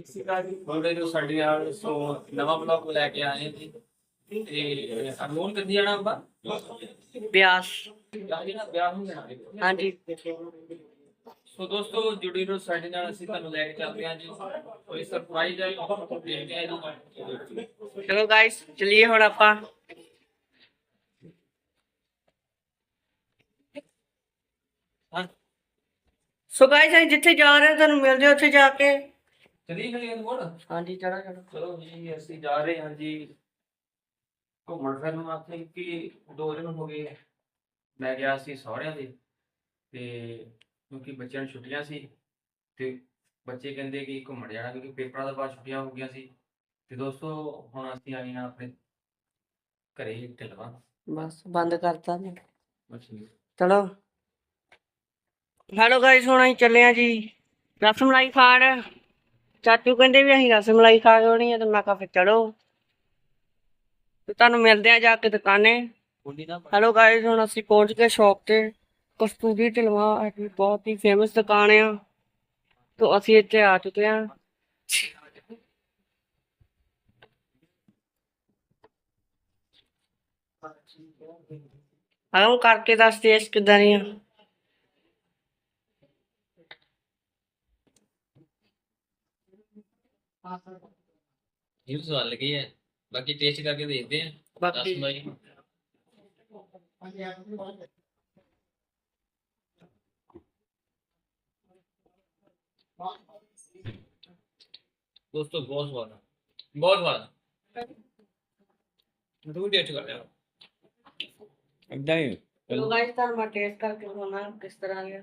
ਜੋ। ਸਾਡੇ ਨਾਲ ਸੋ ਨਵਾਂ ਬਲੌਗ ਲੈ ਕੇ ਆਏ ਹਾਂ ਜੀ। ਤੇ ਅਨਮੋਲ ਕੰਦੀ ਜਾਣਾ ਆਪਾਂ? ਬਿਆਸ। ਯਾਰ ਇਹ ਨਾ ਵਿਆਹ ਨੂੰ ਜਾਣਾ ਹਾਂਜੀ। ਸੋ ਦੋਸਤੋ ਜੁੜੀ ਰਹੋ ਸਾਡੇ ਨਾਲ। ਅਸੀਂ ਤੁਹਾਨੂੰ ਲੈ ਕੇ ਚੱਲਦੇ ਹਾਂ ਜੀ। ਕੋਈ ਸਰਪ੍ਰਾਈਜ਼ ਹੈ ਦੇਖਦੇ ਹਾਂ ਜੀ ਚਲੋ ਗਾਇਸ ਚਲਿਏ ਹੁਣ ਆਪਾਂ। ਸੋ ਗਾਇਸ ਅਸੀਂ ਜਿੱਥੇ ਜਾ ਰਹੇ ਤੁਹਾਨੂੰ ਮਿਲਦੇ ਉੱਥੇ ਜਾ ਕੇ। ਚਲੀ ਗਈ ਅਨਮੋਲ ਹਾਂਜੀ ਚਲੋ ਚਲੋ। ਚਲੋ ਜੀ ਅਸੀਂ ਜਾ ਰਹੇ ਹਾਂ ਜੀ ਘੁੰਮਣ ਫਿਰਨ ਵਾਸਤੇ ਕਿ ਦੋ ਦਿਨ ਹੋ ਗਏ ਮੈਂ ਗਿਆ ਸੀ ਸਹੁਰਿਆਂ ਦੇ ਤੇ ਕਿਉਂਕਿ ਬੱਚਿਆਂ ਨੂੰ ਛੁੱਟੀਆਂ ਸੀ ਤੇ ਬੱਚੇ ਕਹਿੰਦੇ ਕਿ ਘੁੰਮਣ ਜਾਣਾ ਕਿਉਂਕਿ ਪੇਪਰਾਂ ਤੋਂ ਬਾਅਦ ਛੁੱਟੀਆਂ ਹੋ ਗਈਆਂ ਸੀ। ਤੇ ਦੋਸਤੋ ਹੁਣ ਅਸੀਂ ਆਏ ਹਾਂ ਆਪਣੇ ਘਰੇ ਢਿਲਵਾ ਬਸ ਬੰਦ ਕਰਤਾ ਨੇ ਮੱਛੀ ਚਲੋ। ਹੈਲੋ ਗਾਇਸ ਹੁਣ ਅਸੀਂ ਚੱਲੇ ਆ ਜੀ। ਰਸਮਲਾਈ ਖਾਣ। ਚਾਚੂ ਕਹਿੰਦੇ ਵੀ ਅਸੀਂ ਰਸਮਲਾਈ ਖਾ ਕੇ ਆਉਣੀ ਹੈ ਤੇ ਮੈਂ ਕਿਹਾ ਫਿਰ ਚਲੋ। ਤੇ ਤੁਹਾਨੂੰ ਮਿਲਦੇ ਆ ਜਾ ਕੇ ਦੁਕਾਨੇ। ਹੈਲੋ ਗਾਇਸ ਹੁਣ ਅਸੀਂ ਪਹੁੰਚ ਗਏ ਸ਼ੌਪ ਤੇ। ਕਸਤੂਰੀ ਢਿਲਵਾ ਇਹ ਬਹੁਤ ਹੀ ਫੇਮਸ ਦੁਕਾਨ ਆ। ਤੋਂ ਅਸੀਂ ਇੱਥੇ ਆ ਚੁੱਕੇ ਆ। ਆਉਂ ਕਰਕੇ ਦੱਸ ਟੇਸਟ ਕਿਦਾਂ ਨਹੀਂ ਆ ਇਹ ਵੀ ਸਵਾਲ ਲੱਗੀ ਹੈ। ਬਾਕੀ ਟੇਸਟ ਕਰਕੇ ਦੇਖਦੇ ਹਾਂ। ਬਾਕੀ ਰਸਮਲਾਈ ਦੋਸਤੋ ਬਹੁਤ ਸਵਾਦ ਹੈ ਬਹੁਤ ਸਵਾਦ ਹੈ ਦੂਰ ਟੇਸਟ ਕਰ ਲਿਆ। ਇਦਾਂ ਹੀ। ਚਲੋ ਗਾਇਸ ਤੁਹਾਨੂੰ ਮੈਂ ਟੇਸਟ ਕਰਕੇ ਦਿਖਾਉਣਾ ਕਿਸ ਤਰ੍ਹਾਂ ਗਿਆ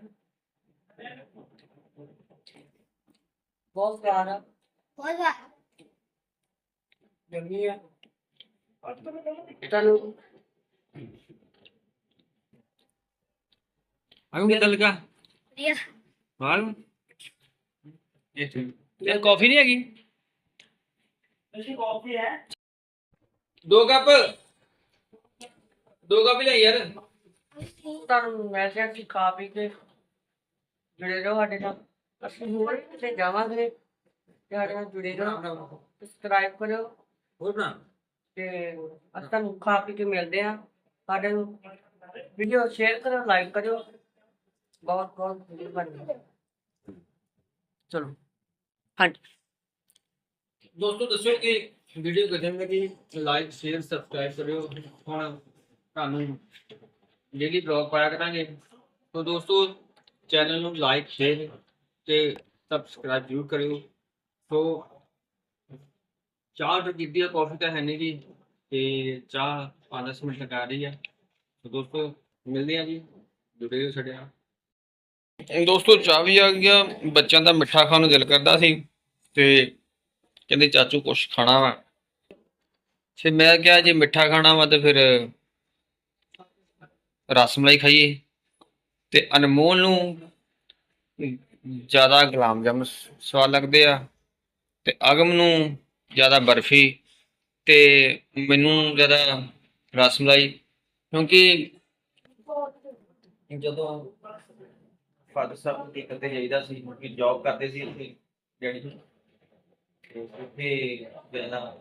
ਬਹੁਤ ਸਵਾਦ ਆ ਜੰਮੀ ਆ ਤੁਹਾਨੂੰ ਆਉਂ ਕਿਦਾਂ ਲੱਗਾ ਵਧੀਆ। ਵਾਹ ਇਹ ਠੀਕ ਇਹ ਕਾਫੀ ਨਹੀਂ ਹੈਗੀ ਅਸੀਂ ਕਾਫੀ ਹੈ ਦੋ ਕੱਪ ਦੋ ਕੱਪ ਲੈ ਯਾਰ ਤੁਹਾਨੂੰ ਮੈਂ ਕਿਹਾ ਕਿ ਖਾ ਪੀ ਕੇ ਜੁੜੇ ਰਹੋ ਸਾਡੇ ਨਾਲ ਅਸੀਂ ਹੋਰ ਵੀ ਕਿਤੇ ਜਾਵਾਂਗੇ ਸਾਡੇ ਨਾਲ ਜੁੜੇ ਰਹੋ ਸਬਸਕ੍ਰਾਈਬ ਕਰੋ ਹੋਰ ਬਣਾ। ਤੇ ਅਸੀਂ ਤੁਹਾਨੂੰ ਖਾ ਪੀ ਕੇ ਮਿਲਦੇ ਆ ਸਾਡੇ ਨੂੰ ਵੀਡੀਓ ਸ਼ੇਅਰ ਕਰੋ ਲਾਈਕ ਕਰੋ ਬਹੁਤ ਬਹੁਤ ਮਿਹਰਬਾਨੀ ਚਲੋ। ਹਾਂਜੀ। ਦੋਸਤੋ ਦੱਸਿਓ ਕਿ ਵੀਡੀਓ ਕਿਦਾਂ ਲੱਗੀ ਲਾਈਕ ਸ਼ੇਅਰ ਸਬਸਕ੍ਰਾਈਬ ਕਰਿਓ। ਹੁਣ ਤੁਹਾਨੂੰ ਡੇਲੀ ਬਲੌਗ ਪਾਇਆ ਕਰਾਂਗੇ। ਤੋਂ ਦੋਸਤੋ ਚੈਨਲ ਨੂੰ ਲਾਈਕ ਸ਼ੇਅਰ ਤੇ ਸਬਸਕ੍ਰਾਈਬ ਜ਼ਰੂਰ ਕਰਿਓ। ਸੋ ਚਾਹ ਤਾਂ ਕੀਤੀ ਹੈ ਕਾਫੀ ਤਾਂ ਹੈ ਨਹੀਂ ਜੀ, ਤੇ ਚਾਹ 5 ਮਿੰਟ ਲਗਾ ਰਹੀ ਆ। ਸੋ ਦੋਸਤੋ, ਮਿਲਦੇ ਆ ਜੀ, ਜੁੜੇ ਰਹੋ ਸਾਡੇ ਨਾਲ। ਦੋਸਤੋ, ਚਾਹ ਵੀ ਆ ਗਿਆ ਬੱਚਿਆਂ ਦਾ ਮਿੱਠਾ ਖਾਣ ਨੂੰ ਦਿਲ ਕਰਦਾ ਸੀ, ਤੇ ਕਹਿੰਦੇ ਚਾਚੂ ਕੁਛ ਖਾਣਾ ਵਾ। ਫਿਰ ਮੈਂ ਕਿਹਾ ਜੇ ਮਿੱਠਾ ਖਾਣਾ ਵਾ ਤੇ ਫਿਰ ਰਸਮਲਾਈ ਖਾਈਏ। ਤੇ ਅਨਮੋਲ ਨੂੰ ਜ਼ਿਆਦਾ ਗੁਲਾਮ ਜਾਮਨ ਸਵਾਦ ਲੱਗਦੇ ਆ। ਤੇ ਅਗਮ ਨੂੰ ਜ਼ਿਆਦਾ ਬਰਫੀ ਤੇ ਮੈਨੂੰ ਜ਼ਿਆਦਾ ਰਸਮਲਾਈ ਕਿਉਂਕਿ ਜਦੋਂ ਫਾਦਰ ਸਾਹਿਬ ਕੀ ਕਰਦੇ ਜਾਈਦਾ ਸੀ ਕਿ ਜੌਬ ਕਰਦੇ ਸੀ ਉੱਥੇ, ਡੈਡੀ ਉੱਥੇ ਜਿਹੜਾ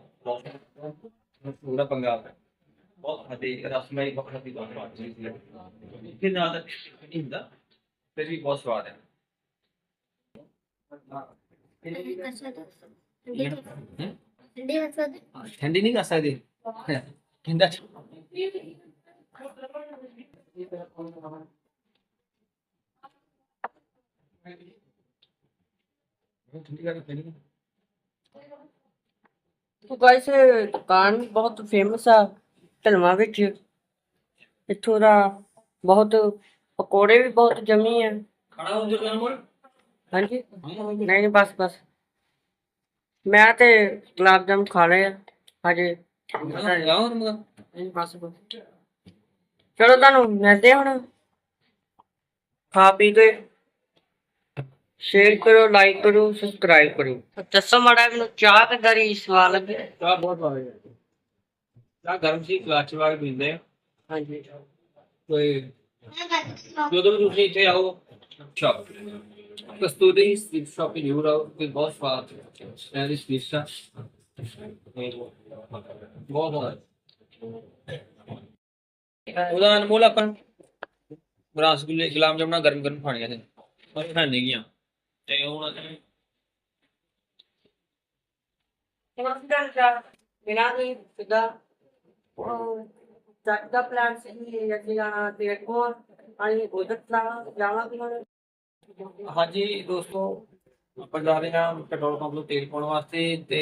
ਪੂਰਾ ਪੰਜਾਬ ਬਹੁਤ ਹੱਦੇ ਰਸਮਈ ਬਹੁਤ ਹੱਦੀ ਦਾ ਸਵਾਦ ਸੀ। ਕਿ ਨਾਲ ਦਾ ਨਹੀਂ ਹੁੰਦਾ, ਫਿਰ ਵੀ ਬਹੁਤ ਸਵਾਦ ਹੈ। ਹਮ? ਠੰਡੀ ਨਹੀਂ ਕਰ ਸਕਦੇ ਕਹਿੰਦਾ ਠੰਡੀ ਕਰ ਪੀਣੀ तो गाइस दुकान बहुत फेमस ਆ ਢਲਵਾ ਵਿੱਚ ਇੱਥੋਂ ਦਾ ਬਹੁਤ ਪਕੌੜੇ ਵੀ ਬਹੁਤ ਜਮੀ ਆ ਖਾਣਾ ਹੁੰਦੇ ਜਾਨ ਮੋੜ ਹਾਂਜੀ? ਨਹੀਂ ਨਹੀਂ ਬਸ ਬਸ। ਮੈਂ ਤੇ ਗੁਲਾਬ ਜਾਮ ਖਾ ਲਏ ਆ ਹਜੇ। ਗਾਉਂ ਮਗਾ ਨਹੀਂ ਬਸ ਬਸ। ਚਲੋ ਤੁਹਾਨੂੰ ਮਿਲਦੇ ਆ ਹੁਣ। ਖਾ ਪੀ ਕੇ। ਸ਼ੇਅਰ ਕਰੋ ਲਾਈਕ ਕਰੋ ਸਬਸਕ੍ਰਾਈਬ ਕਰੋ। ਦੱਸੋ ਮਾੜਾ ਮੈਨੂੰ ਚਾਹ ਕਿੱਦਾਂ ਦੀ ਸਵਾਦ ਲੱਗੀ? ਚਾਹ ਬਹੁਤ ਭਾਵੇਂ ਚਾਹ ਗਰਮ ਸੀ ਕਲਾਚ ਵਾਰ ਪੀਂਦੇ ਆ। ਹਾਂਜੀ। ਕੋਈ ਜਦੋਂ ਤੁਸੀਂ ਇੱਥੇ ਆਓ shop Kasturi sweet shop in Europe ਕੋਈ ਬਹੁਤ ਸਵਾਦ ਹੈ ਇਸ ਸਵੀਟ ਦਾ ਬਹੁਤ ਬਹੁਤ ਉਹਦਾ ਅਨਮੋਲ ਆਪਾਂ ਰਸਗੁੱਲੇ ਗੁਲਾਬ ਜਾਮਣਾ ਗਰਮ ਗਰਮ ਖਾਣੀਆਂ ਨੇ ਪਰ ਖਾਣੇ ਗੀਆਂ ਤੇ ਹੁਣ ਅਸੀਂ ਬਿਨਾਂ ਦੀ ਸਿੱਧਾ ਉਹ ਚੱਕ ਦਾ ਪਲਾਨ ਸੀ ਹਾਂਜੀ ਦੋਸਤੋ ਆਪਾਂ ਜਾ ਰਹੇ ਹਾਂ ਪੈਟਰੋਲ ਪੰਪ ਤੋਂ ਤੇਲ ਪਾਉਣ ਵਾਸਤੇ ਤੇ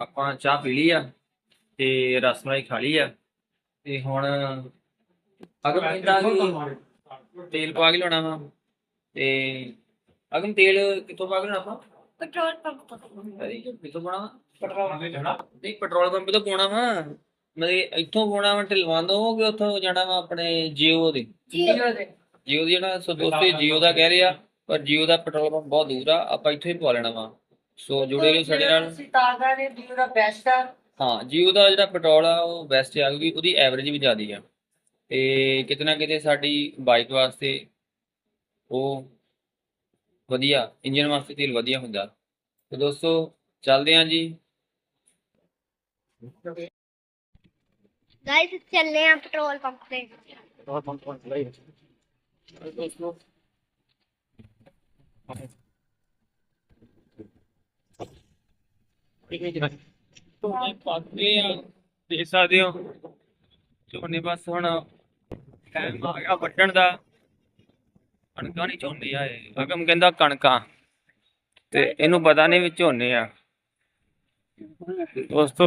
ਆਪਾਂ ਚਾਹ ਪੀ ਲਈ ਆ ਤੇ ਰਸਮਲਾਈ ਖਾ ਲਈ ਆ ਤੇ ਹੁਣ ਅਗਮ ਕਹਿੰਦਾ ਕਿ ਤੇਲ ਪਾ ਕੇ ਲਾਉਣਾ ਵਾ ਤੇ ਅਗਮ ਤੇਲ ਕਿੱਥੋਂ ਪਾ ਕੇ ਲਾਉਣਾ ਆਪਾਂ? ਪੈਟਰੋਲ ਪੰਪ ਤੋਂ ਅਰੇ ਕਿੱਥੋਂ ਪਾਉਣਾ ਪੈਟਰੋਲ ਨਹੀਂ ਪੈਟਰੋਲ ਪੰਪ ਤੋਂ ਪਾਉਣਾ ਵਾ। ਮਤਲਬ ਇੱਥੋਂ ਪਾਉਣਾ ਵਾ ਢਿਲਵਾਂ ਕਿ ਉੱਥੋਂ ਜਾਣਾ ਵਾ ਆਪਣੇ ਜੀਓ ਦੇ? ਜੀਓ ਦੇ। ਜੀਓ ਦੀ ਜਿਹੜਾ ਸੋ ਦੋਸਤੇ ਜੀਓ ਦਾ ਕਹਿ ਰਹੇ ਆ ਪਰ ਜੀਓ ਦਾ ਪੈਟਰੋਲ ਪੰਪ ਬਹੁਤ ਦੂਰ ਆ ਆਪਾਂ ਇੱਥੋਂ ਹੀ ਪਵਾ ਲੈਣਾ ਵਾ। ਸੋ ਜੁੜੇ ਰਹੋ ਸਾਡੇ ਨਾਲ। ਸਿਤਾਰਾ ਨੇ ਜੀਓ ਦਾ ਬੈਸਟ ਆ। ਹਾਂ ਜੀਓ ਦਾ ਜਿਹੜਾ ਪੈਟਰੋਲ ਆ ਉਹ ਬੈਸਟ ਆ ਕਿਉਂਕਿ ਉਹਦੀ ਐਵਰੇਜ ਵੀ ਜ਼ਿਆਦੀ ਆ। ਤੇ ਕਿਤੇ ਨਾ ਕਿਤੇ ਸਾਡੀ ਬਾਈਕ ਵਾਸਤੇ ਉਹ ਵਧੀਆ ਇੰਜਨ ਵਾਸਤੇ ਤੇਲ ਵਧੀਆ ਹੁੰਦਾ। ਤੇ ਦੋਸਤੋ ਚੱਲਦੇ ਆਂ ਜੀ। ਗਾਇਸ ਚੱਲੇ ਆ ਪੈਟਰੋਲ ਪੰਪ ਤੇ। ਪੈਟਰੋਲ ਪੰਪ ਤੋਂ ਲਈ ਦੋਸਤੋ ਝੋਨੇ ਪੱਕੇ ਆ ਦੇਖ ਸਕਦੇ ਹੋ ਝੋਨੇ ਬਸ ਹੁਣ ਟਾਈਮ ਆ ਗਿਆ ਵੱਢਣ ਦਾ। ਕਣਕਾਂ ਨਹੀਂ ਝੋਨੇ ਆ ਇਹ ਅਗਮ ਕਹਿੰਦਾ ਕਣਕਾਂ ਤੇ ਇਹਨੂੰ ਪਤਾ ਨਹੀਂ ਵੀ ਝੋਨੇ ਆ। ਦੋਸਤੋ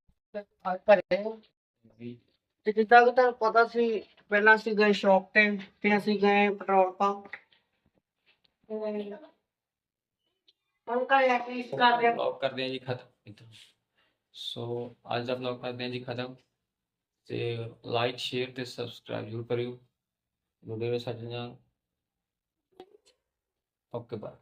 ਤੇ ਜਿੱਦਾਂ ਕਿ ਤੁਹਾਨੂੰ ਪਤਾ ਸੀ ਪਹਿਲਾਂ ਅਸੀਂ ਗਏ ਸ਼ੌਪ ਤੇ ਫਿਰ ਅਸੀਂ ਗਏ ਪੈਟਰੋਲ ਪੰਪ। ਹੁਣ ਕਾ ਐਟਲੀਸਟ ਕਰ ਰਿਹਾ ਵਲੌਗ ਕਰਦੇ ਹਾਂ ਜੀ ਖਤਮ ਸੋ ਅੱਜ ਦਾ ਵਲੌਗ ਕਰਦੇ ਹਾਂ ਜੀ ਖਤਮ। ਤੇ ਲਾਈਕ ਸ਼ੇਅਰ ਤੇ ਸਬਸਕ੍ਰਾਈਬ ਜ਼ਰੂਰ ਕਰਿਓ। ਜੁੜੇ ਰਹੋ ਸਾਡੇ ਨਾਲ। Okay bye